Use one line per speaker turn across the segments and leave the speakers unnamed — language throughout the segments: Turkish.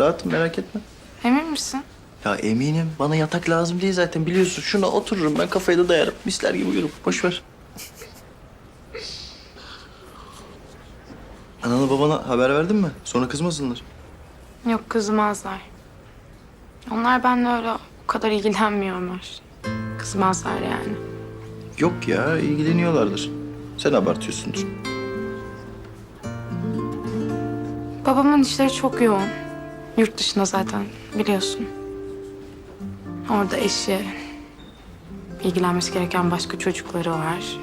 Rahatım merak etme.
Emin misin?
Ya eminim bana yatak lazım değil zaten biliyorsun. Şuna otururum ben kafayı da dayarım. Misler gibi uyurum. Boş ver. Anana babana haber verdin mi? Sonra kızmasınlar.
Yok kızmazlar. Onlar benimle öyle o kadar ilgilenmiyor Ömer. Kızmazlar yani.
Yok ya ilgileniyorlardır. Sen abartıyorsundur.
Babamın işleri çok yoğun. Yurt dışında zaten biliyorsun. Orada eşi, ilgilenmesi gereken başka çocukları var.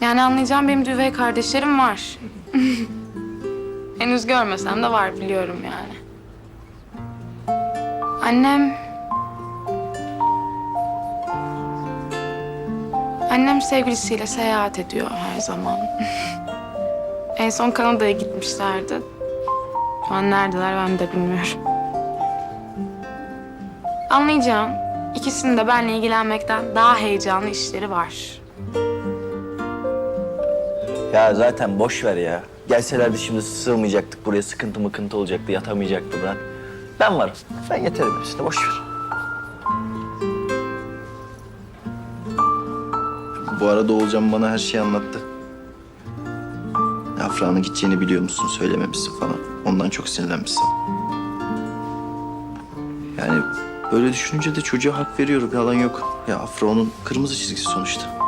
Yani anlayacağım benim de üvey kardeşlerim var. Henüz görmesem de var biliyorum yani. Annem... Annem sevgilisiyle seyahat ediyor her zaman. En son Kanada'ya gitmişlerdi. Şu an neredeler ben de bilmiyorum. Anlayacağım. İkisinin de benimle ilgilenmekten daha heyecanlı işleri var.
Ya zaten boş ver ya. Gelselerdi şimdi sığmayacaktık buraya. Sıkıntı mıkıntı olacaktı. Yatamayacaktı Murat. Ben varım. Ben yeterim hepsine. Boş ver. Bu arada Oğulcan bana her şeyi anlattı. Afra'nın gideceğini biliyor musun? Söylememişsin falan. Ondan çok sinirlenmişsin. Yani böyle düşününce de çocuğa hak veriyorum. Yalan yok. Ya Afra onun kırmızı çizgisi sonuçta.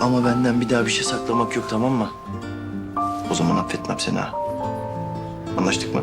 Ama benden bir daha bir şey saklamak yok tamam mı? O zaman affetmem seni ha. Anlaştık mı?